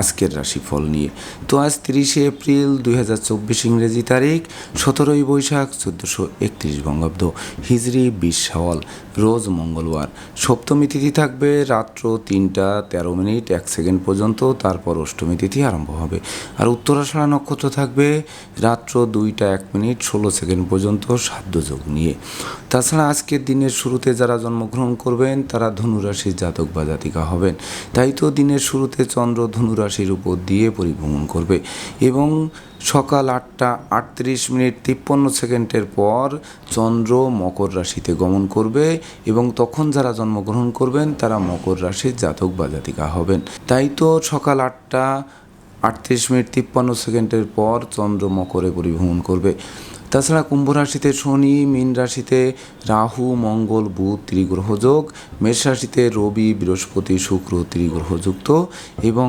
আজকের রাশিফল নিয়ে। তো আজ তিরিশে এপ্রিল দুই হাজার চব্বিশ ইংরেজি তারিখ, সতেরোই বৈশাখ, চোদ্দোশো একত্রিশ বঙ্গাব্দ, হিজড়ি বিশ সাওয়াল, রোজ মঙ্গলবার। সপ্তমী তিথি থাকবে রাত্র তিনটা তেরো মিনিট, এক সেকেন্ড পর্যন্ত, তারপর অষ্টমী তিথি আরম্ভ হবে। আর উত্তরাষাঢ়া নক্ষত্র থাকবে রাত্র দুইটা এক মিনিট, ষোলো সেকেন্ড পর্যন্ত সাধ্যযোগ নিয়ে। তাছাড়া আজকের দিনের শুরুতে যারা জন্মগ্রহণ করবেন, তারা ধনুরাশির জাতক বা জাতিকা হবেন। তাই তো দিনের শুরুতে চন্দ্র ধনুরাশির উপর দিয়ে পরিভ্রমণ করবে এবং সকাল আটটা আটত্রিশ মিনিট তিপ্পান্ন সেকেন্ডের পর চন্দ্র মকর রাশিতে গমন করবে এবং তখন যারা জন্মগ্রহণ করবেন তারা মকর রাশির জাতক বা জাতিকা হবেন। তাই তো সকাল আটটা আটত্রিশ মিনিট তিপ্পান্ন সেকেন্ডের পর চন্দ্র মকরে পরিভ্রমণ করবে। তাছাড়া কুম্ভ রাশিতে শনি, মীন রাশিতে রাহু, মঙ্গল, বুধ ত্রিগ্রহযোগ মেষ রাশিতে রবি, বৃহস্পতি, শুক্র ত্রিগ্রহযুক্ত এবং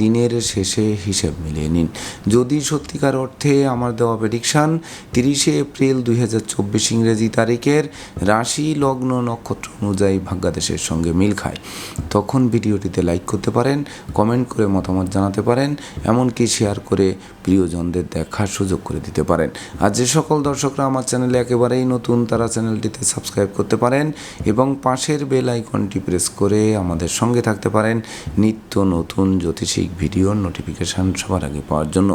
দিনের শেষে হিসেব মিলিয়ে নিন। যদি সত্যিকার অর্থে আমার দেওয়া প্রেডিকশান তিরিশে এপ্রিল দুই হাজার চব্বিশ ইংরেজি তারিখের রাশি লগ্ন নক্ষত্র অনুযায়ী ভাগ্যাদেশের সঙ্গে মিল খায়, তখন ভিডিওটিতে লাইক করতে পারেন কমেন্ট করে মতামত জানাতে পারেন, এমনকি শেয়ার করে প্রিয়জনদের দেখার সুযোগ করে দিতে পারেন। আর যে সকল দর্শকরা আমার চ্যানেলে একেবারেই নতুন, তারা চ্যানেলটিতে সাবস্ক্রাইব করতে পারেন এবং পাশের বেল আইকনটি প্রেস করে আমাদের সঙ্গে থাকতে পারেন নিত্য নতুন জ্যোতিষিক ভিডিওর নোটিফিকেশান সবার আগে পাওয়ার জন্য।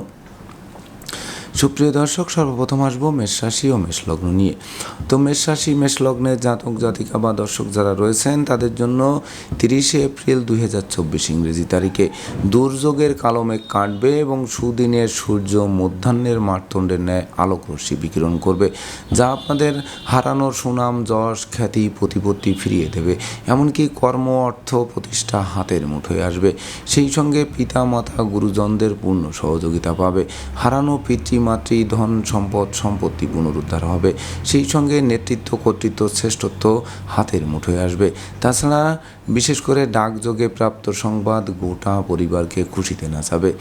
সুপ্রিয় দর্শক, সর্বপ্রথম আসব মেষ রাশি ও মেষ লগ্ন নিয়ে। তো মেষ রাশি, মেষ জাতক, জাতিকা বা দর্শক যারা রয়েছেন, তাদের জন্য তিরিশে এপ্রিল দুই হাজার চব্বিশ ইংরেজি তারিখে। দুর্যোগের কালো মেঘ কাটবে এবং সুদিনের সূর্য মধ্যাহ্নের মারতণ্ডের ন্যায় আলোক রশ্মি বিকিরণ করবে, যা আপনাদের হারানোর সুনাম, যশ, খ্যাতি, প্রতিপত্তি ফিরিয়ে দেবে। এমনকি কর্ম, অর্থ, প্রতিষ্ঠা হাতের মুঠোয় আসবে। সেই সঙ্গে পিতা মাতা গুরুজনদের পূর্ণ সহযোগিতা পাবে। হারানো পিতৃ মাতৃ, ধন, সম্পদ, সম্পত্তি পুনরুদ্ধার হবে। সেই সঙ্গে নেতৃত্ব, কর্তৃত্ব, শ্রেষ্ঠত্ব হাতের মুঠোয় আসবে। তাছাড়া বিশেষ করে ডাকযোগে প্রাপ্ত সংবাদ গোটা পরিবারকে খুশিতে নাচাবে।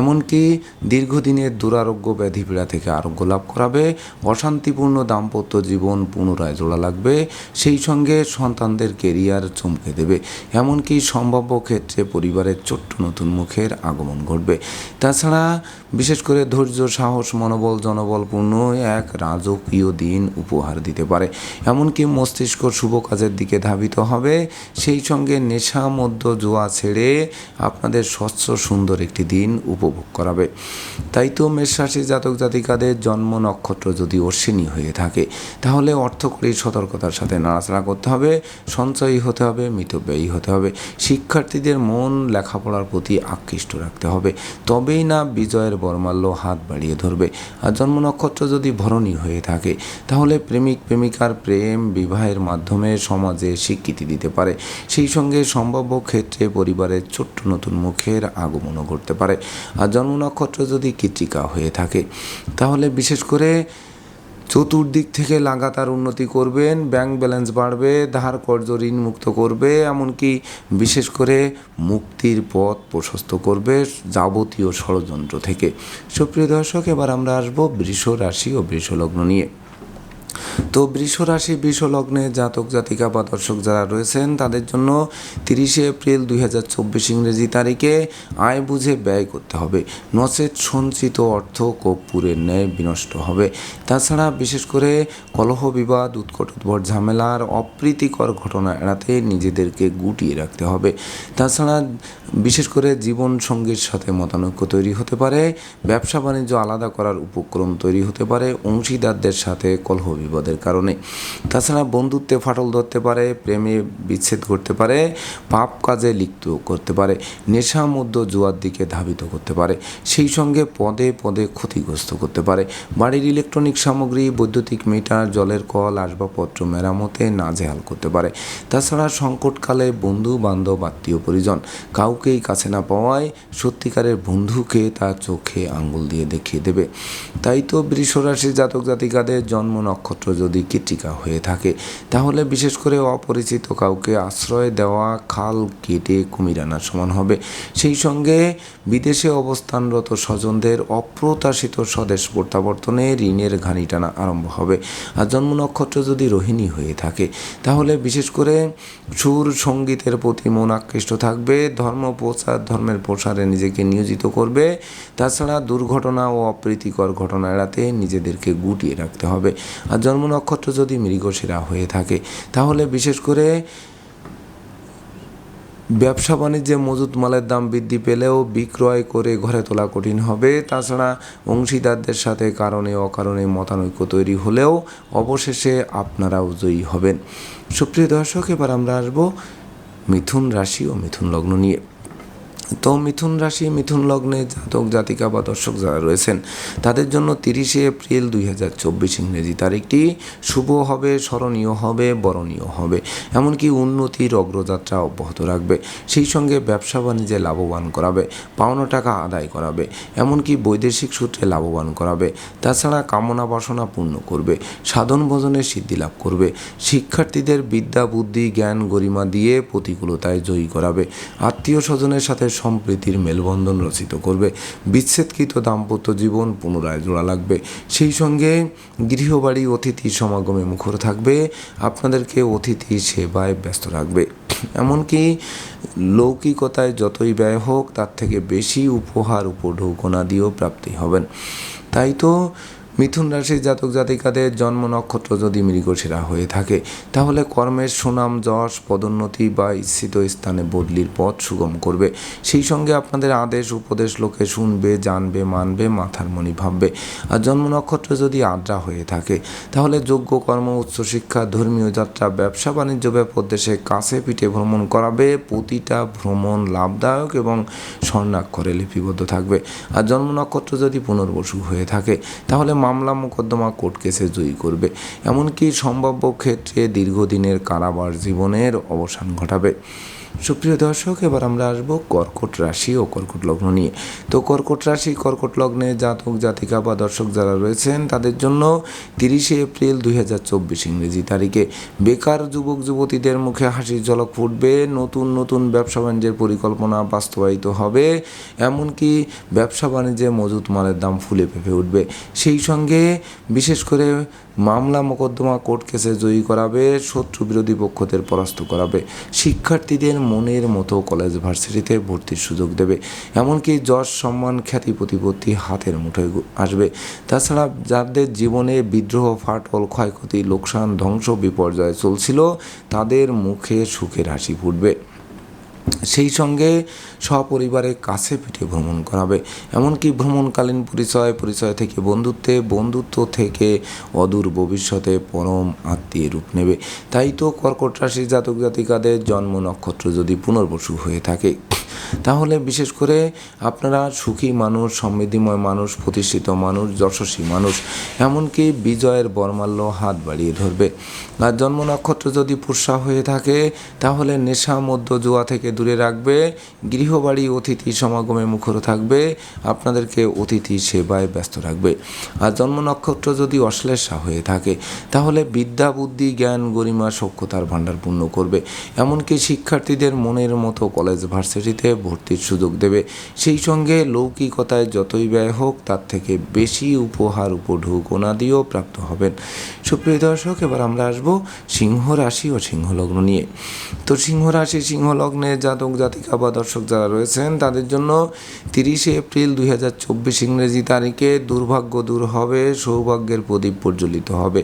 এমনকি দীর্ঘদিনের দুরারোগ্য ব্যাধি পীড়া থেকে আরোগ্য লাভ করাবে, অশান্তিপূর্ণ দাম্পত্য জীবন পুনরায় জোড়া লাগবে, সেই সঙ্গে সন্তানদের কেরিয়ার চমকে দেবে। এমনকি সম্ভাব্য ক্ষেত্রে পরিবারের ছোট্ট নতুন মুখের আগমন ঘটবে। তাছাড়া বিশেষ করে ধৈর্য, সাহস, মনোবল, জনবলপূর্ণ এক রাজকীয় দিন উপহার দিতে পারে। এমনকি মস্তিষ্ক শুভ কাজের দিকে ধাবিত হবে, সেই সঙ্গে নেশা মধ্য জোয়া ছেড়ে আপনাদের স্বচ্ছ সুন্দর একটি দিন উপভোগ করাবে। তাই তো মেষ রাশি জাতক জাতিকাদের জন্ম নক্ষত্র যদি অশ্বিনী হয়ে থাকে, তাহলে অর্থকরী সতর্কতার সাথে নাড়াচাড়া করতে হবে, সঞ্চয়ী হতে হবে, মিতব্যয়ী হতে হবে। শিক্ষার্থীদের মন লেখাপড়ার প্রতি আকৃষ্ট রাখতে হবে। তবেই না বিজয়ের বর্মাল্য হাত বাড়িয়ে ধরবে। আর জন্ম নক্ষত্র যদি ভরণী হয়ে থাকে, তাহলে প্রেমিক প্রেমিকার প্রেম বিবাহের মাধ্যমে সমাজে স্বীকৃতি দিতে পারে। সেই সঙ্গে সম্ভাব্য ক্ষেত্রে পরিবারের ছোট্ট নতুন মুখের আগমনও ঘটতে পারে। আর জন্ম নক্ষত্র যদি কৃত্রিকা হয়ে থাকে, তাহলে বিশেষ করে চতুর্দিক থেকে লাগাতার উন্নতি করবেন, ব্যাংক ব্যালেন্স বাড়বে, ধার কর্জ ঋণ মুক্ত করবে, এমনকি বিশেষ করে মুক্তির পথ প্রশস্ত করবে যাবতীয় ষড়যন্ত্র থেকে। সুপ্রিয় দর্শক, এবার আমরা আসব বৃষ রাশি ও বৃষলগ্ন নিয়ে। তো বৃষ রাশি বৃষ লগ্নে জাতক, জাতিকা বা দর্শক যারা রয়েছেন, তাদের জন্য তিরিশে এপ্রিল দুই হাজার চব্বিশ ইংরেজি তারিখে আয় বুঝে ব্যয় করতে হবে। নচেত সঞ্চিত অর্থ কর্পূরের ন্যায় বিনষ্ট হবে। তাছাড়া বিশেষ করে কলহ বিবাদ, উৎকট উদ্ভট ঝামেলার অপ্রীতিকর ঘটনা এড়াতে নিজেদেরকে গুটিয়ে রাখতে হবে। তাছাড়া বিশেষ করে জীবন সঙ্গীর সাথে মতানৈক্য তৈরি হতে পারে ব্যবসা বাণিজ্য আলাদা করার উপক্রম তৈরি হতে পারে, অংশীদারদের সাথে কলহ বিপদের কারণে। তাছাড়া বন্ধুত্বে ফাটল ধরতে পারে, প্রেমে বিচ্ছেদ করতে পারে, পাপ কাজে লিপ্ত করতে পারে, নেশা মধ্য জুয়ার দিকে ধাবিত করতে পারে, সেই সঙ্গে পদে পদে ক্ষতিগ্রস্ত করতে পারে। বাড়ির ইলেকট্রনিক সামগ্রী, বৈদ্যুতিক মিটার, জলের কল, আসবাবপত্র মেরামতে নাজেহাল করতে পারে। তাছাড়া সংকটকালে বন্ধু বান্ধব আত্মীয়, পরিজন কাউকেই কাছে না পাওয়ায় সত্যিকারের বন্ধুকে তার চোখে আঙ্গুল দিয়ে দেখিয়ে দেবে। তাই তো বৃষরাশি জাতক জাতিকাদের জন্ম নক্ষত্র যদি কৃতিকা হয়ে থাকে, তাহলে বিশেষ করে অপরিচিত কাউকে আশ্রয় দেওয়া, খাল কেটে কুমির আনার সমান হবে। সেই সঙ্গে বিদেশে অবস্থানরত স্বজনদের অপ্রত্যাশিত স্বদেশ প্রত্যাবর্তনে ঋণের ঘানি টানা আরম্ভ হবে। আর জন্ম নক্ষত্র যদি রোহিণী হয়ে থাকে, তাহলে বিশেষ করে সুর সঙ্গীতের প্রতি মন আকৃষ্ট থাকবে, ধর্ম প্রচার, ধর্মের প্রসারে নিজেকে নিয়োজিত করবে। তাছাড়া দুর্ঘটনা ও অপ্রীতিকর ঘটনা এড়াতে নিজেদেরকে গুটিয়ে রাখতে হবে। আর জন্ম নক্ষত্র যদি মৃগশিরা হয়ে থাকে, তাহলে বিশেষ করে ব্যবসা বাণিজ্যে মজুত মালের দাম বৃদ্ধি পেলেও বিক্রয় করে ঘরে তোলা কঠিন হবে। তাছাড়া অংশীদারদের সাথে কারণে অকারণে মতানৈক্য তৈরি হলেও অবশেষে আপনারাও জয়ী হবেন। সুপ্রিয় দর্শক, এবার আমরা আসব মিথুন রাশি ও মিথুন লগ্ন নিয়ে। তো মিথুন রাশি, মিথুন লগ্নে জাতক, জাতিকা বা দর্শক যারা রয়েছেন, তাদের জন্য তিরিশে এপ্রিল দুই হাজার চব্বিশ ইংরেজি তারিখটি শুভ হবে, স্মরণীয় হবে, বরণীয় হবে। এমনকি উন্নতির অগ্রযাত্রা অব্যাহত রাখবে। সেই সঙ্গে ব্যবসা বাণিজ্যে লাভবান করাবে, পাওনা টাকা আদায় করাবে, এমনকি বৈদেশিক সূত্রে লাভবান করাবে। তাছাড়া কামনা বাসনা পূর্ণ করবে, সাধন ভজনের সিদ্ধি লাভ করবে, শিক্ষার্থীদের বিদ্যা, বুদ্ধি, জ্ঞান, গরিমা দিয়ে প্রতিকূলতায় জয়ী করাবে, আত্মীয় স্বজনের সাথে সম্প্রীতির মেলবন্ধন রচিত করবে। বিচ্ছেদকৃত দাম্পত্য জীবন পুনরায় জোড়া লাগবে। সেই সঙ্গে গৃহবাড়ি অতিথি সমাগমে মুখর থাকবে। আপনাদেরকে অতিথি সেবায় ব্যস্ত রাখবে। এমনকি লৌকিকতায় যতই ব্যয় হোক, তার থেকে বেশি উপহার উপঢৌকনা দিয়েও প্রাপ্তি হবেন। তাই তো মিথুন রাশির জাতক জাতিকাদের জন্ম নক্ষত্র যদি মৃগশিরা হয়ে থাকে, তাহলে কর্মের সুনাম, যশ, পদোন্নতি বা ইচ্ছিত স্থানে বদলির পথ সুগম করবে। সেই সঙ্গে আপনাদের আদেশ, উপদেশ লোকে শুনবে, জানবে, মানবে, মাথার মনি ভাববে। আর জন্ম নক্ষত্র যদি আদ্রা হয়ে থাকে, তাহলে যোগ্য কর্ম উচ্চশিক্ষা ধর্মীয় যাত্রা, ব্যবসা, বাণিজ্য ব্যাপক দেশে কাছে পিঠে ভ্রমণ করাবে। প্রতিটা ভ্রমণ লাভদায়ক এবং স্বর্ণাক্ষরে লিপিবদ্ধ থাকবে। আর জন্ম নক্ষত্র যদি পুনর্বসু হয়ে থাকে, তাহলে মামলা মোকদ্দমা কোর্ট কেসে জয়ী করবে। এমনকি সম্ভাব্য ক্ষেত্রে দীর্ঘদিনের কারাবার জীবনের অবসান ঘটাবে। সুপ্রিয় দর্শক, এবার আমরা আসব কর্কট রাশি ও কর্কট লগ্ন নিয়ে। তো কর্কট রাশি, কর্কট লগ্নে জাতক, জাতিকা বা দর্শক যারা রয়েছেন, তাদের জন্য তিরিশে এপ্রিল দুই হাজার চব্বিশ ইংরেজি তারিখে। বেকার যুবক, যুবতীদের মুখে হাসির ঝলক ফুটবে, নতুন নতুন ব্যবসা বাণিজ্যের পরিকল্পনা বাস্তবায়িত হবে, এমনকি ব্যবসা বাণিজ্যে মজুত মালের দাম ফুলে ফেঁপে উঠবে। সেই সঙ্গে বিশেষ করে মামলা মোকদ্দমা কোর্ট কেসে জয়ী করাবে, শত্রু বিরোধী পক্ষদের পরাস্ত করাবে, শিক্ষার্থীদের মনের মতো কলেজ ভার্সিটিতে ভর্তির সুযোগ দেবে। এমনকি যশ সম্মান খ্যাতি প্রতিপত্তি হাতের মুঠোয় আসবে। তাছাড়া যাদের জীবনে বিদ্রোহ, ফাটল, ক্ষয়ক্ষতি, লোকসান, ধ্বংস, বিপর্যয় চলছিল, তাদের মুখে সুখের হাসি ফুটবে। সেই সঙ্গে সপরিবারে কাছে পিঠে ভ্রমণ করাবে। এমনকি ভ্রমণকালীন পরিচয় পরিচয় থেকে বন্ধুত্বে, বন্ধুত্ব থেকে অদূর ভবিষ্যতে পরম আত্মীয় রূপ নেবে। তাই তো কর্কট রাশির জাতক জাতিকাদের জন্ম নক্ষত্র যদি পুনর্বসু হয়ে থাকে, তাহলে বিশেষ করে আপনারা সুখী মানুষ, সমৃদ্ধিময় মানুষ, প্রতিষ্ঠিত মানুষ, যশস্বী মানুষ, এমনকি বিজয়ের বর্মাল্য হাত বাড়িয়ে ধরবে। আর জন্ম নক্ষত্র যদি পুষা হয়ে থাকে, তাহলে নেশা মধ্য জুয়া থেকে দূরে রাখবে। গৃহবাড়ি অতিথি সমাগমে মুখর থাকবে। আপনাদেরকে অতিথি সেবায় ব্যস্ত রাখবে। আর জন্ম নক্ষত্র যদি অশ্লেষা হয়ে থাকে, তাহলে বিদ্যা, বুদ্ধি, জ্ঞান, গরিমা সক্ষতার ভাণ্ডার পূর্ণ করবে। এমনকি শিক্ষার্থীদের মনের মতো কলেজ ভার্সিটিতে ভর্তির সুযোগ দেবে। সেই সঙ্গে লৌকিকতায় যতই ব্যয় হোক, তার থেকে বেশি উপহার উপঢৌকনা দিয়েও প্রাপ্ত হবেন। সুপ্রিয় দর্শক, এবার আমরা আসব সিংহ রাশি ও সিংহ লগ্ন নিয়ে। তো সিংহ রাশি জাতক জাতিকা বা দর্শক যারা রয়েছেন, তাদের জন্য তিরিশে এপ্রিল দুই হাজার চব্বিশ ইংরেজি তারিখে দুর্ভাগ্য দূর হবে, সৌভাগ্যের প্রদীপ প্রজ্বলিত হবে।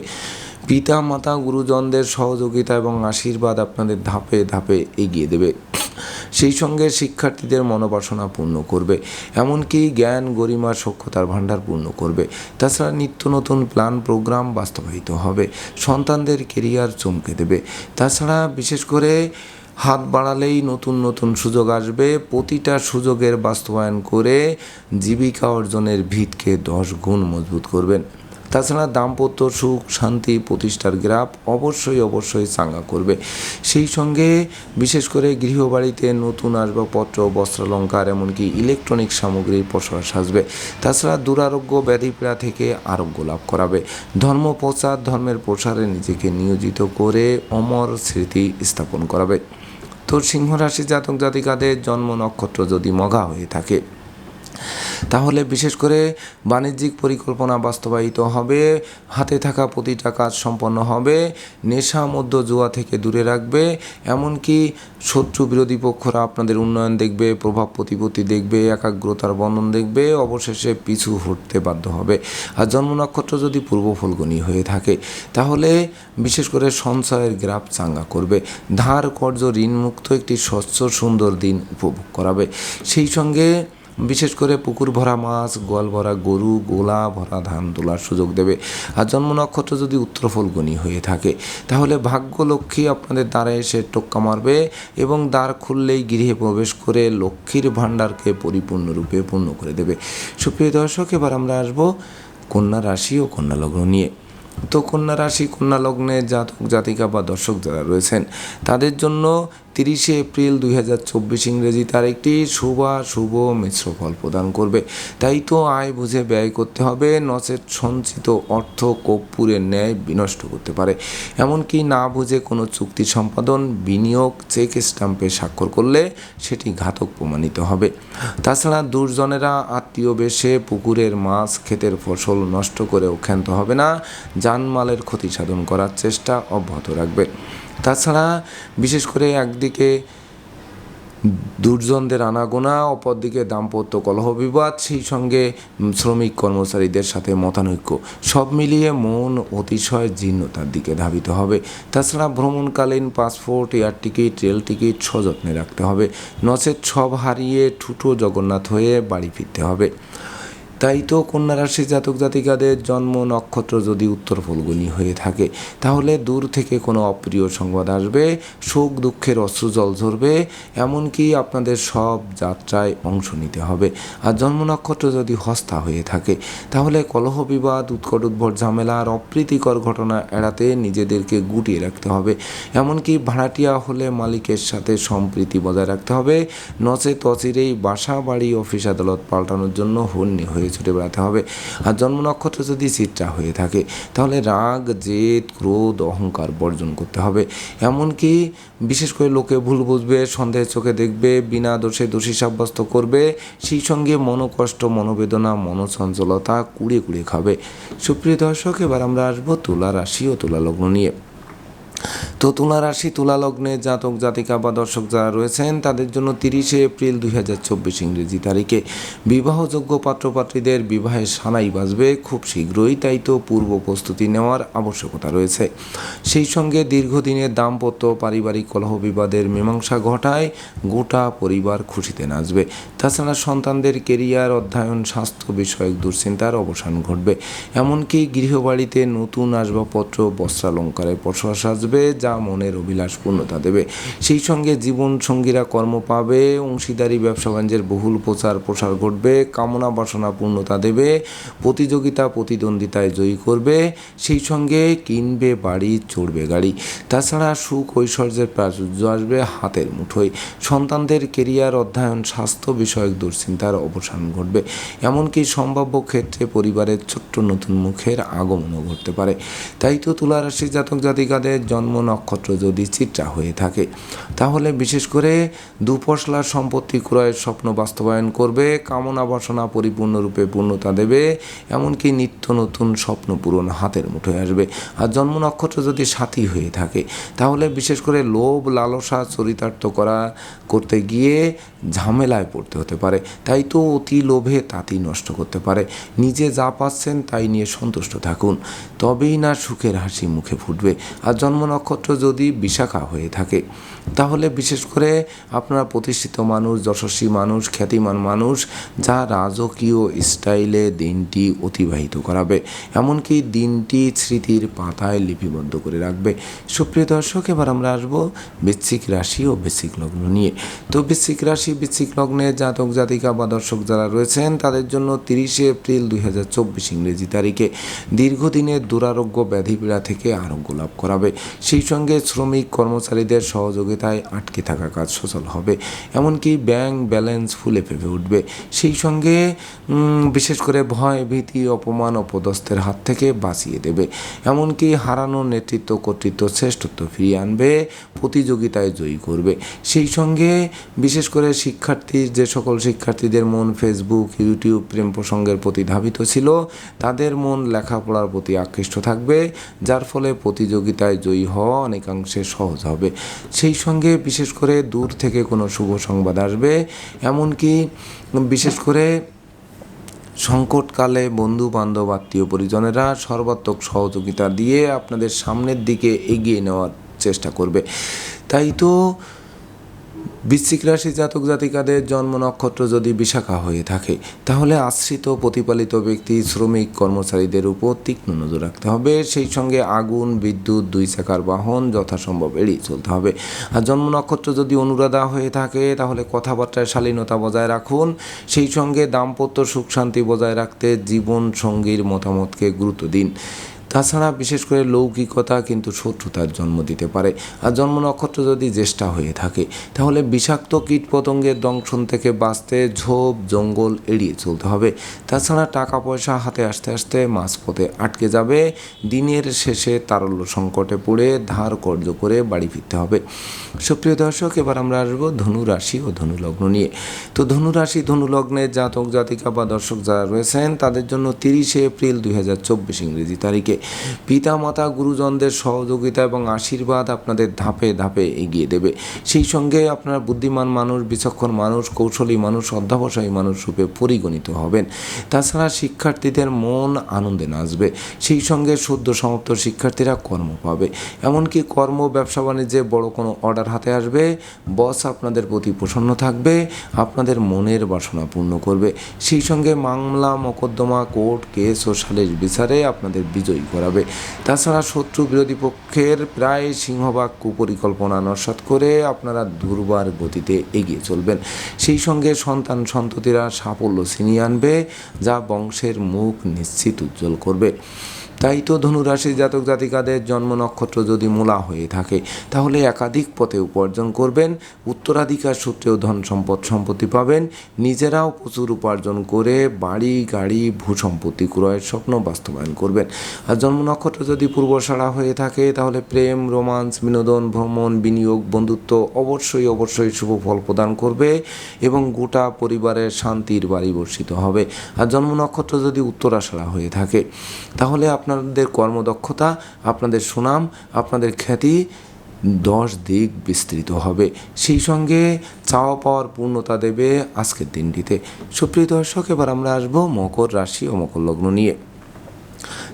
পিতা, মাতা, গুরুজনদের সহযোগিতা এবং আশীর্বাদ আপনাদের ধাপে ধাপে এগিয়ে দেবে। সেই সঙ্গে শিক্ষার্থীদের মনোবাসনা পূর্ণ করবে, এমনকি জ্ঞান, গরিমা, সক্ষতার ভাণ্ডার পূর্ণ করবে। তাছাড়া নিত্য নতুন প্ল্যান, প্রোগ্রাম বাস্তবায়িত হবে, সন্তানদের কেরিয়ার চমকে দেবে। তাছাড়া বিশেষ করে হাত বাড়ালেই নতুন নতুন সুযোগ আসবে। প্রতিটা সুযোগের বাস্তবায়ন করে জীবিকা অর্জনের ভিতকে দশ গুণ মজবুত করবেন। তাছাড়া দাম্পত্য সুখ, শান্তি, প্রতিষ্ঠার গ্রাফ অবশ্যই অবশ্যই চাঙ্গা করবে। সেই সঙ্গে বিশেষ করে গৃহবাড়িতে নতুন আসবাবপত্র, বস্ত্রালঙ্কার, এমনকি ইলেকট্রনিক সামগ্রীর প্রসার সাজবে। তাছাড়া দুরারোগ্য ব্যাধিপীড়া থেকে আরোগ্য লাভ করাবে। ধর্ম প্রচার, ধর্মের প্রসারে নিজেকে নিয়োজিত করে অমর স্মৃতি স্থাপন করাবে। তো সিংহ রাশি জাতক জাতিকাদের জন্ম নক্ষত্র যদি মগা হয়ে থাকে। তাহলে বিশেষ করে বাণিজ্যিক পরিকল্পনা বাস্তবায়িত হবে, হাতে থাকা প্রতিটা কাজ সম্পন্ন হবে, নেশা মধ্য জুয়া থেকে দূরে রাখবে, এমনকি শত্রু বিরোধী পক্ষরা আপনাদের উন্নয়ন দেখবে, প্রভাব প্রতিপত্তি দেখবে, একাগ্রতার বন্ধন দেখবে, অবশেষে পিছু হটতে বাধ্য হবে। আর জন্ম নক্ষত্র যদি পূর্ব ফলগুনি হয়ে থাকে, তাহলে বিশেষ করে সঞ্চয়ের গ্রাফ চাঙ্গা করবে। ধার কর্য ঋণমুক্ত একটি স্বচ্ছ সুন্দর দিন উপভোগ করাবে। সেই সঙ্গে বিশেষ করে পুকুর ভরা মাছ, গোয়াল ভরা গরু, গোলা ভরা ধান তোলার সুযোগ দেবে। আর জন্ম নক্ষত্র যদি উত্তর ফলগুনি হয়ে থাকে, তাহলে ভাগ্য লক্ষ্মী আপনাদের দ্বারে এসে টোক্কা মারবে এবং দ্বার খুললেই গৃহে প্রবেশ করে লক্ষ্মীর ভাণ্ডারকে পরিপূর্ণরূপে পূর্ণ করে দেবে। সুপ্রিয় দর্শক, এবার আমরা আসব কন্যা রাশি ও কন্যা লগ্ন নিয়ে। তো কন্যা রাশি, কন্যা লগ্নে জাতক জাতিকা বা দর্শক যারা রয়েছেন, তাদের জন্য তিরিশে এপ্রিল দুই হাজার চব্বিশ ইংরেজি তার একটি শুভ শুভ মিশ্র ফল প্রদান করবে। তাই তো আয় বুঝে ব্যয় করতে হবে নচেত সঞ্চিত অর্থ কর্পূরের ন্যায় বিনষ্ট করতে পারে। এমনকি না বুঝে কোনো চুক্তি সম্পাদন, বিনিয়োগ, চেক স্ট্যাম্পে স্বাক্ষর করলে সেটি ঘাতক প্রমাণিত হবে। তাছাড়া দুর্জনেরা আত্মীয় বেশে পুকুরের মাছ, ক্ষেতের ফসল নষ্ট করে ক্ষান্ত হবে না জানমালের ক্ষতি সাধন করার চেষ্টা অব্যাহত রাখবে। তাছাড়া বিশেষ করে একদিকে দুর্জনদের আনাগোনা, অপরদিকে দাম্পত্য কলহ বিবাদ, সেই সঙ্গে শ্রমিক কর্মচারীদের সাথে মতানৈক্য। সব মিলিয়ে মন অতিশয় জীর্ণতার দিকে ধাবিত হবে। তাছাড়া ভ্রমণকালীন passport, air ticket, rail ticket সযত্নে রাখতে হবে। নচেত সব হারিয়ে ঠুটো জগন্নাথ হয়ে বাড়ি ফিরতে হবে। তাই তো কন্যা রাশি জাতক জাতিকাদের জন্ম নক্ষত্র যদি উত্তর ফলগুনি হয়ে থাকে, তাহলে দূর থেকে কোনো অপ্রিয় সংবাদ আসবে, শোক দুঃখের অশ্রুজল ঝরবে, এমনকি আপনাদের সব যাত্রায় অংশ নিতে হবে। আর জন্ম নক্ষত্র যদি হস্তা হয়ে থাকে, তাহলে কলহ বিবাদ, উৎকট উদ্ভট ঝামেলা আর অপ্রীতিকর ঘটনা এড়াতে নিজেদেরকে গুটিয়ে রাখতে হবে। এমনকি ভাড়াটিয়া হলে মালিকের সাথে সম্প্রীতি বজায় রাখতে হবে। নচেত অচিরেই বাসা, বাড়ি, অফিস, আদালত পাল্টানোর জন্য হন্যে হয়ে ছুটে বেড়াতে হবে। আর জন্ম নক্ষত্র যদি চিত্রা হয়ে থাকে, তাহলে রাগ, জেদ, ক্রোধ, অহংকার বর্জন করতে হবে। এমনকি বিশেষ করে লোকে ভুল বুঝবে, সন্দেহের চোখে দেখবে, বিনা দোষে দোষী সাব্যস্ত করবে, সেই সঙ্গে মনোকষ্ট, মনোবেদনা, মনোচঞ্চলতা কুড়ে কুড়ে খাবে। সুপ্রিয় দর্শক, এবার আমরা আসব তুলা রাশি ও তুলা লগ্ন নিয়ে। তো তুলা রাশি, তুলা লগ্নে জাতক, জাতিকা বা দর্শক যারা রয়েছেন, তাদের জন্য তিরিশে এপ্রিল দুই হাজার চব্বিশ ইংরেজি তারিখে বিবাহযোগ্য পাত্রপাত্রীদের বিবাহে সানাই বাজবে খুব শীঘ্রই, তাই তো পূর্ব প্রস্তুতি নেওয়ার আবশ্যকতা রয়েছে। সেই সঙ্গে দীর্ঘদিনের দাম্পত্য, পারিবারিক কলহ বিবাদের মীমাংসা ঘটায় গোটা পরিবার খুশিতে নাচবে। তাছাড়া সন্তানদের কেরিয়ার, অধ্যয়ন, স্বাস্থ্য বিষয়ক দুশ্চিন্তার অবসান ঘটবে। এমনকি গৃহবাড়িতে নতুন আসবাবপত্র বস্ত্রালঙ্কারের প্রশ্বাস আসবে যা মনের অভিলাষ পূর্ণতা দেবে। সেই সঙ্গে জীবন সঙ্গীরা কর্ম পাবে, অংশীদারি, ব্যবসা বাণিজ্যের বহুল প্রচার প্রসার ঘটবে, কামনা বাসনা পূর্ণতা দেবে, প্রতিযোগিতা, প্রতিদ্বন্দ্বিতায় জয়ী করবে, সেই সঙ্গে কিনবে, বাড়ি, চড়বে গাড়ি। তাছাড়া সুখ ঐশ্বর্যের প্রাচুর্য আসবে হাতের মুঠোয়। সন্তানদের কেরিয়ার, অধ্যয়ন, স্বাস্থ্য বিষয়ক দুশ্চিন্তার অবসান ঘটবে। এমনকি সম্ভাব্য ক্ষেত্রে পরিবারের ছোট্ট নতুন মুখের আগমনও ঘটতে পারে। তাই তো তুলা রাশি জাতক জাতিকাদের জন্ম নক্ষত্র যদি চিত্রা হয়ে থাকে, তাহলে বিশেষ করে দুপশলার সম্পত্তি ক্রয়ের স্বপ্ন বাস্তবায়ন করবে, কামনা বাসনা পরিপূর্ণরূপে পূর্ণতা দেবে, এমনকি নিত্য নতুন স্বপ্ন পূরণ হাতের মুঠোয় আসবে। আর জন্ম নক্ষত্র যদি সাথী হয়ে থাকে, তাহলে বিশেষ করে লোভ, লালসা, চরিতার্থ করা করতে গিয়ে ঝামেলায় পড়তে হতে পারে। তাই তো অতি লোভে তাঁতি নষ্ট করতে পারে। নিজে যা পাচ্ছেন তাই নিয়ে সন্তুষ্ট থাকুন। তবেই না সুখের হাসি মুখে ফুটবে। আর জন্ম নক্ষত্র যদি বিশাখা হয়ে থাকে তাহলে বিশেষ করে আপনারা প্রতিষ্ঠিত মানুষ, যশস্বী মানুষ, খ্যাতিমান মানুষ, যা রাজকীয় স্টাইলে দিনটি অতিবাহিত করাবে। এমনকি দিনটি স্মৃতির পাতায় লিপিবদ্ধ করে রাখবে। সুপ্রিয় দর্শক, এবার আমরা আসব বৃশ্চিক রাশি ও বৃশ্চিক লগ্ন নিয়ে। তো বৃশ্চিক রাশি, বৃশ্চিক লগ্নে জাতক, জাতিকা বা দর্শক যারা রয়েছেন, তাদের জন্য তিরিশে এপ্রিল দুই হাজার চব্বিশ ইংরেজি তারিখে দীর্ঘদিনের দুরারোগ্য ব্যাধিপীড়া থেকে আরোগ্য লাভ করাবে। সেই সঙ্গে শ্রমিক, কর্মচারীদের সহযোগিতায় আটকে থাকা কাজ সচল হবে। এমনকি ব্যাংক ব্যালেন্স ফুলে ফেপে উঠবে। সেই সঙ্গে বিশেষ করে ভয়, ভীতি, অপমান, অপদস্থের হাত থেকে বাঁচিয়ে দেবে। এমনকি হারানো নেতৃত্ব, কর্তৃত্ব শ্রেষ্ঠত্ব ফিরিয়ে আনবে, প্রতিযোগিতায় জয়ী করবে। সেই সঙ্গে, বিশেষ করে শিক্ষার্থী, যে সকল শিক্ষার্থীদের মন ফেসবুক ইউটিউব প্রেম প্রসঙ্গের প্রতি ধাবিত ছিল, তাদের মন লেখাপড়ার প্রতি আকৃষ্ট থাকবে, যার ফলে প্রতিযোগিতায় জয়ী হওয়া অনেকাংশে সহজ হবে। সেই সঙ্গে বিশেষ করে দূর থেকে কোনো শুভ সংবাদ আসবে। এমনকি বিশেষ করে সংকটকালে বন্ধু বান্ধব আত্মীয় পরিজনেরা সর্বাত্মক সহযোগিতা দিয়ে আপনাদের সামনের দিকে এগিয়ে নেওয়ার চেষ্টা করবে। তাই তো বৃশ্চিক রাশি জাতক জাতিকাদের জন্ম নক্ষত্র যদি বিশাখা হয়ে থাকে, তাহলে আশ্রিত প্রতিপালিত ব্যক্তি, শ্রমিক, কর্মচারীদের উপর তীক্ষ্ণ নজর রাখতে হবে। সেই সঙ্গে আগুন, বিদ্যুৎ, দুই চাকার বাহন যথাসম্ভব এড়িয়ে চলতে হবে। আর জন্ম নক্ষত্র যদি অনুরাধা হয়ে থাকে, তাহলে কথাবার্তায় শালীনতা বজায় রাখুন। সেই সঙ্গে দাম্পত্য সুখ শান্তি বজায় রাখতে জীবন সঙ্গীর মতামতকে গুরুত্ব দিন। তাছাড়া বিশেষ করে লৌকিকতা কিন্তু শত্রুতার জন্ম দিতে পারে। আর জন্ম নক্ষত্র যদি জ্যেষ্ঠা হয়ে থাকে, তাহলে বিষাক্ত কীট পতঙ্গের দংশন থেকে বাঁচতে ঝোপ, জঙ্গল এড়িয়ে চলতে হবে। তাছাড়া টাকা পয়সা হাতে আসতে আসতে মাঝপথে আটকে যাবে। দিনের শেষে তারল্য সংকটে পড়ে ধার কর্য করে বাড়ি ফিরতে হবে। সুপ্রিয় দর্শক, এবার আমরা আসব ধনু রাশি ও ধনুলগ্ন নিয়ে। তো ধনু রাশি ধনু জাতক জাতিকা বা দর্শক যারা রয়েছেন, তাদের জন্য তিরিশে এপ্রিল দুই হাজার চব্বিশ ইংরেজি তারিখে। পিতা মাতা গুরুজনদের সহযোগিতা এবং আশীর্বাদ আপনাদের ধাপে ধাপে এগিয়ে দেবে। সেই সঙ্গে আপনার বুদ্ধিমান মানুষ, বিচক্ষণ মানুষ, কৌশলী মানুষ, অধ্যাবসায়ী মানুষ রূপে পরিগণিত হবেন। তাছাড়া শিক্ষার্থীদের মন আনন্দে নাচবে। সেই সঙ্গে সদ্য সমাপ্ত শিক্ষার্থীরা কর্ম পাবে। এমনকি কর্ম, ব্যবসা বাণিজ্যে বড় কোনো অর্ডার হাতে আসবে। বস আপনাদের প্রতি প্রসন্ন থাকবে, আপনাদের মনের বাসনা পূর্ণ করবে। সেই সঙ্গে মামলা, মোকদ্দমা, কোর্ট কেস ও সালিশ বিচারে আপনাদের বিজয়ী করাবে। তাছাড়া শত্রু বিরোধী পক্ষের প্রায় সিংহভাগ কুপরিকল্পনা নস্বাত করে আপনারা দুর্বার গতিতে এগিয়ে চলবেন। সেই সঙ্গে সন্তান সন্ততিরা সাফল্য ছিনিয়ে আনবে, যা বংশের মুখ নিশ্চিত উজ্জ্বল করবে। তাই তো ধনুরাশি জাতক জাতিকাদের জন্ম নক্ষত্র যদি মূলা হয়ে থাকে, তাহলে একাধিক পথে উপার্জন করবেন। উত্তরাধিকার সূত্রেও ধন সম্পদ সম্পত্তি পাবেন। নিজেরাও প্রচুর উপার্জন করে বাড়ি, গাড়ি, ভূ সম্পত্তি ক্রয়ের স্বপ্ন বাস্তবায়ন করবেন। আর জন্ম নক্ষত্র যদি পূর্বসারা হয়ে থাকে, তাহলে প্রেম, রোমান্স, বিনোদন, ভ্রমণ, বিনিয়োগ, বন্ধুত্ব অবশ্যই অবশ্যই শুভ ফল প্রদান করবে এবং গোটা পরিবারের শান্তির বাড়ি বর্ষিত হবে। আর জন্ম নক্ষত্র যদি উত্তরাসারা হয়ে থাকে, তাহলে আপনাদের কর্মদক্ষতা, আপনাদের সুনাম, আপনাদের খ্যাতি দশ দিক বিস্তৃত হবে। সেই সঙ্গে চাওয়া পাওয়ার পূর্ণতা দেবে আজকের দিনটিতে। সুপ্রিয় দর্শক, এবার আমরা আসব মকর রাশি ও মকর লগ্ন নিয়ে।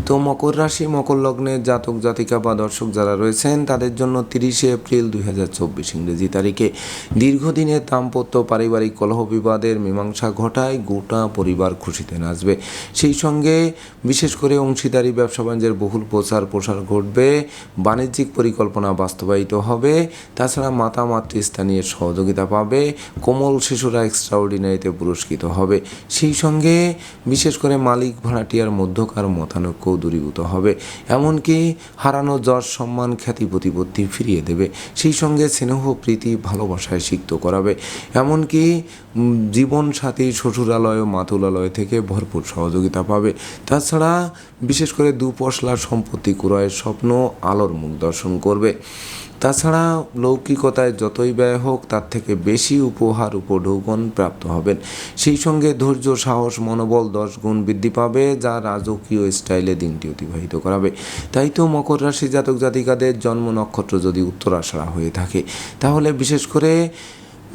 তো মকর রাশি, মকর লগ্নের জাতক, জাতিকা বা দর্শক যারা রয়েছেন, তাদের জন্য তিরিশে এপ্রিল দুই হাজার চব্বিশ ইংরেজি তারিখে দীর্ঘদিনের দাম্পত্য পারিবারিক কলহ বিবাদের মীমাংসা ঘটায় গোটা পরিবার খুশিতে নাচবে। সেই সঙ্গে বিশেষ করে অংশীদারি, ব্যবসা বাণিজ্যের বহুল প্রচার প্রসার ঘটবে, বাণিজ্যিক পরিকল্পনা বাস্তবায়িত হবে, তাছাড়া মাতা মাতৃস্থানীয় সহযোগিতা পাবে, কোমল শিশুরা এক্সট্রাঅর্ডিনারিতে পুরস্কৃত হবে। সেই সঙ্গে বিশেষ করে মালিক, ভাড়াটিয়ার মধ্যকার মত মতানৈক্য দূরীভূত হবে। এমনকি হারানো যশ, সম্মান, খ্যাতি, প্রতিপত্তি ফিরিয়ে দেবে। সেই সঙ্গে স্নেহ, প্রীতি, ভালোবাসায় সিক্ত করাবে। এমনকি জীবন জীবনসাথী, শ্বশুরালয় ও মাতুলালয় থেকে ভরপুর সহযোগিতা পাবে। তাছাড়া বিশেষ করে দুপশলা সম্পত্তি ক্রয়ের স্বপ্ন, আলোর মুখ দর্শন করবে। তাছাড়া লৌকিকতায় যতই ব্যয় হোক, তার থেকে বেশি উপহার উপঢৌকন প্রাপ্ত হবেন। সেই সঙ্গে ধৈর্য, সাহস, মনোবল দশ গুণ বৃদ্ধি পাবে, যা রাজকীয় স্টাইলে দিনটি অতিবাহিত করাবে। তাই তো মকর রাশি জাতক জাতিকাদের জন্ম নক্ষত্র যদি উত্তরাষাঢ়া হয়ে থাকে, তাহলে বিশেষ করে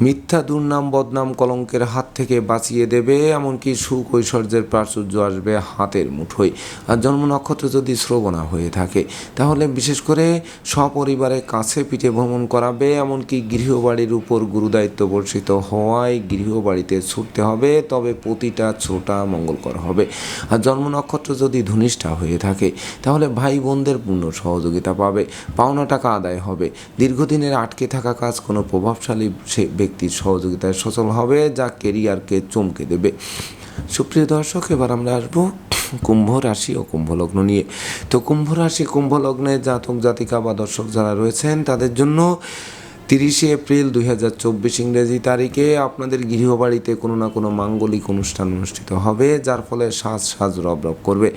মিথ্যা দুর্নাম, বদনাম কলঙ্কের হাত থেকে বাঁচিয়ে দেবে, এমনকি সুখ ঐশ্বর্যের প্রাচুর্য আসবে হাতের মুঠোয়। আর জন্ম নক্ষত্র যদি শ্রবণা হয়ে থাকে, তাহলে বিশেষ করে সপরিবারে কাছে পিঠে ভ্রমণ করাবে, এমনকি গৃহবাড়ির উপর গুরুদায়িত্ব বর্ষিত হওয়ায় গৃহবাড়িতে ছুটতে হবে, তবে প্রতিটা ছোটা মঙ্গলকর হবে। আর জন্ম নক্ষত্র যদি ধনিষ্ঠা হয়ে থাকে, তাহলে ভাই বোনদের পূর্ণ সহযোগিতা পাবে, পাওনা টাকা আদায় হবে। দীর্ঘদিনের আটকে থাকা কাজ কোনো প্রভাবশালী সে ব্যক্তির সহযোগিতায় সচল হবে, যা কেরিয়ারকে চমকে দেবে। সুপ্রিয় দর্শক, এবার আমরা আসব কুম্ভ রাশি ও কুম্ভ লগ্ন নিয়ে। তো কুম্ভ রাশি, কুম্ভ লগ্নে জাতক, জাতিকা বা দর্শক যারা রয়েছেন, তাদের জন্য তিরিশে এপ্রিল দুই হাজার চব্বিশ ইংরেজি তারিখে আপনাদের গৃহবাড়িতে কোনো না কোনো মাঙ্গলিক অনুষ্ঠান অনুষ্ঠিত হবে, যার ফলে সাজ সাজ রব রব করবে।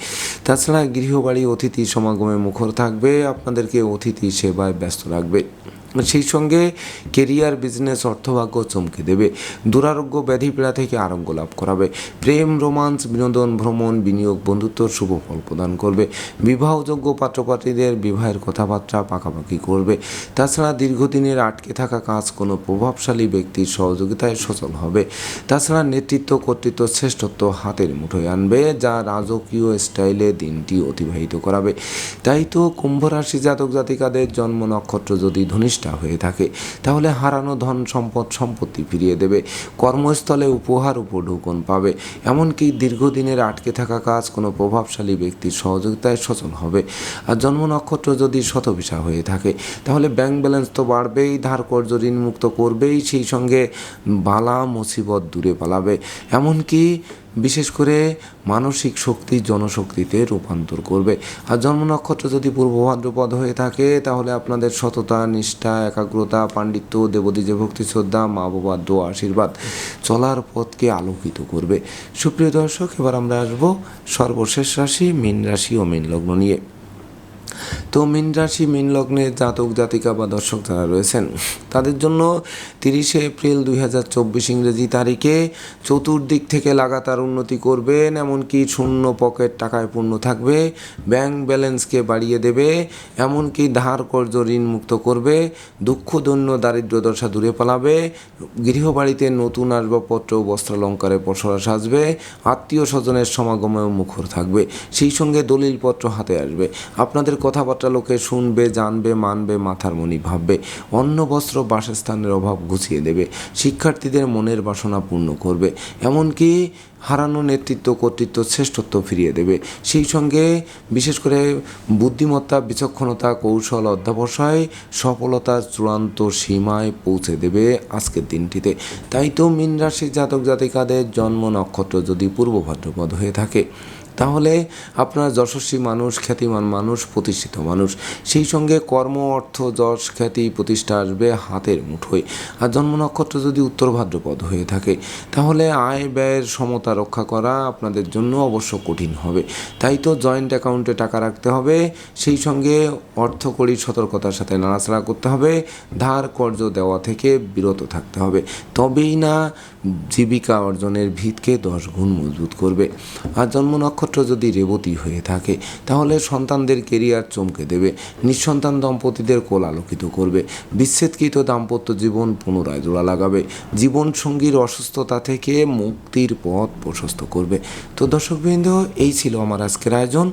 তাছাড়া গৃহবাড়ি অতিথি সমাগমে মুখর থাকবে, আপনাদেরকে অতিথি সেবায় ব্যস্ত রাখবে। সেই সঙ্গে কেরিয়ার, বিজনেস, অর্থভাগ্য চমকে দেবে। দুরারোগ্য ব্যাধি পীড়া থেকে আরোগ্য লাভ করাবে। প্রেম, রোমান্স, বিনোদন, ভ্রমণ, বিনিয়োগ বন্ধুত্ব শুভ ফল প্রদান করবে। বিবাহযোগ্য পাত্রপাত্রীদের বিবাহের কথাবার্তা পাকাপাকি করবে। তাছাড়া দীর্ঘদিনের আটকে থাকা কাজ কোনো প্রভাবশালী ব্যক্তির সহযোগিতায় সচল হবে। তাছাড়া নেতৃত্ব, কর্তৃত্ব, শ্রেষ্ঠত্ব হাতের মুঠোয় আনবে, যা রাজকীয় স্টাইলে দিনটি অতিবাহিত করাবে। তাই তো কুম্ভ রাশি জাতক জাতিকাদের জন্ম নক্ষত্র যদি ধনিষ্ঠা হয়ে থাকে। তাহলে হারানো ধন সম্পদ সম্পত্তি ফিরিয়ে দেবে। কর্মস্থলে উপহার উপঢৌকন পাবে। এমনকি দীর্ঘদিনের আটকে থাকা কাজ কোনো প্রভাবশালী ব্যক্তির সহযোগিতায় সচল হবে। আর জন্ম নক্ষত্র যদি শতভিসা হয়ে থাকে, তাহলে ব্যাংক ব্যালেন্স তো বাড়বেই ধার কর্য ঋণ মুক্ত করবেই, সেই সঙ্গে বালা মুসিবত দূরে পালাবে। এমনকি বিশেষ করে মানসিক শক্তি জনশক্তিতে রূপান্তর করবে। আর জন্ম নক্ষত্র যদি পূর্ব ভাদ্রপদ হয়ে থাকে, তাহলে আপনাদের সততা, নিষ্ঠা, একাগ্রতা, পাণ্ডিত্য দেবদীজে ভক্তি শ্রদ্ধা, মা বাবার দোয়া, আশীর্বাদ চলার পথকে আলোকিত করবে। সুপ্রিয় দর্শক, এবার আমরা আসব সর্বশেষ রাশি, মীন রাশি ও মীন লগ্ন নিয়ে। তো মীন রাশি, মীন লগ্নে জাতক, জাতিকা বা দর্শক যারা রয়েছেন, তাদের জন্য তিরিশে এপ্রিল দুই হাজার চব্বিশ ইংরেজি তারিখে চতুর্দিক থেকে লাগাতার উন্নতি করবেন, এমনকি শূন্য পকেট টাকায় পূর্ণ থাকবে, ব্যাংক ব্যালেন্সকে বাড়িয়ে দেবে, এমনকি ধার কর্য ঋণ মুক্ত করবে, দুঃখ দৈন্য দারিদ্র দশা দূরে পালাবে, গৃহবাড়িতে নতুন আসবাবপত্র বস্ত্রালঙ্কারে পসরা সাজবে, আত্মীয় স্বজনের সমাগমেও মুখর থাকবে, সেই সঙ্গে দলিলপত্র হাতে আসবে। আপনাদের কথাবার্তা লোকে শুনবে, জানবে, মানবে, মাথার মনি ভাববে, অন্ন, বস্ত্র, বাসস্থানের অভাব ঘুচিয়ে দেবে, শিক্ষার্থীদের মনের বাসনা পূর্ণ করবে, এমনকি হারানো নেতৃত্ব, কর্তৃত্ব, শ্রেষ্ঠত্ব ফিরিয়ে দেবে। সেই সঙ্গে বিশেষ করে বুদ্ধিমত্তা, বিচক্ষণতা, কৌশল, অধ্যাবসায় সফলতার চূড়ান্ত সীমায় পৌঁছে দেবে আজকের দিনটিতে। তাই তো মীন রাশির জাতক জাতিকাদের জন্ম নক্ষত্র যদি পূর্ব ভাদ্রপদ হয়ে থাকে তাহলে আপনার যশস্বী মানুষ, খ্যাতিমান মানুষ, প্রতিষ্ঠিত মানুষ, সেই সঙ্গে কর্ম, অর্থ, যশ, খ্যাতি, প্রতিষ্ঠা আসবে হাতের মুঠোয়। আর জন্ম নক্ষত্র যদি উত্তর ভাদ্রপদ হয়ে থাকে, তাহলে আয় ব্যয়ের সমতা রক্ষা করা আপনাদের জন্য অবশ্য কঠিন হবে। তাই তো জয়েন্ট অ্যাকাউন্টে টাকা রাখতে হবে, সেই সঙ্গে অর্থকরী সতর্কতার সাথে নাড়াচাড়া করতে হবে, ধার কর্জ দেওয়া থেকে বিরত থাকতে হবে। তবেই না জীবিকা অর্জনের ভিতকে দশ গুণ মজবুত করবে। আর জন্ম নক্ষত্র যদি রেবতী হয়ে থাকে, তাহলে সন্তানদের কেরিয়ার চমকে দেবে। নিঃসন্তান দম্পতিদের কোল আলোকিত করবে। বিচ্ছেদকৃত দাম্পত্য জীবন পুনরায় জোড়া লাগাবে। জীবন সঙ্গীর অসুস্থতা থেকে মুক্তির পথ প্রশস্ত করবে। তো দর্শকবৃন্দ, এই ছিল আমার আজকের আয়োজন।